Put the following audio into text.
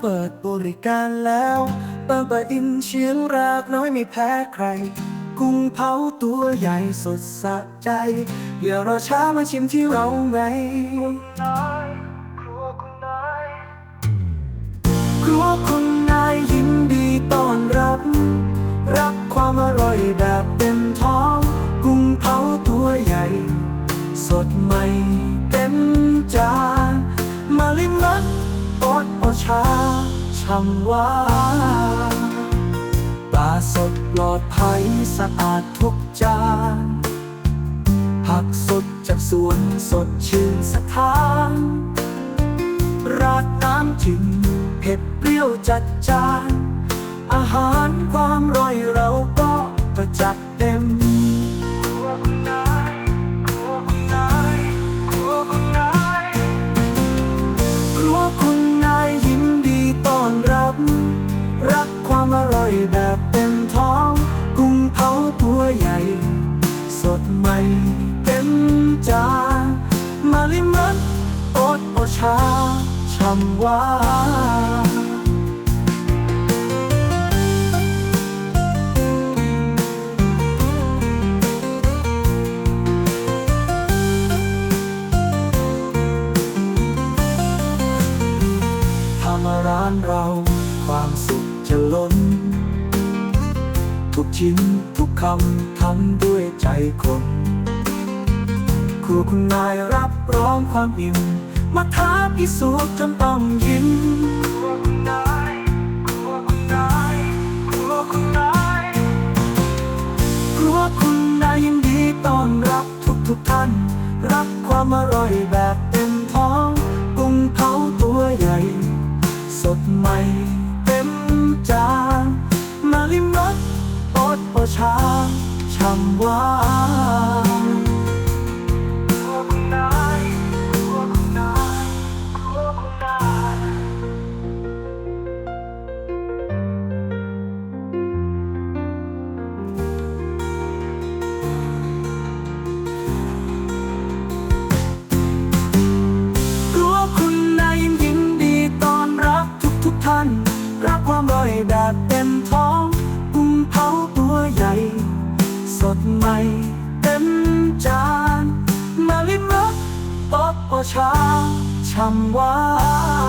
เปิดบริการแล้วเปิดเปิดอินเชียงรากน้อยไม่แพ้ใคร กุ้งเผาตัวใหญ่สดสะใจอย่ารอช้ามาชิมที่เราไง คำว่าปลาสดปลอดภัยสะอาดทุกจาน ผักสดจากสวนสดชื่นสถาน ราดน้ำจิ้มเผ็ดเปรี้ยวจัดจาน อาหารความอร่อยเราก็ วยแบบเต็มท้อง กุ้งเผาตัวใหญ่ สดใหม่เต็มจานมาลิมรสอดโอชาช่ำหวาทำมาร้านเรา ความสุขจะล้น ทุกชิ้นทุกคำทำด้วยใจคนครูคุณนายรับรองความอิ่มมาท้าพิสูจน์จนต้องยิ้มครัวคุณนายครัวคุณนายครัวคุณนายครัวคุณนายยินดีต้อนรับทุกทุกๆท่าน รับความอร่อยแบบเต็มท้องกุ้งเผาตัวใหญ่ สดใหม่เต็ม ดโอานมา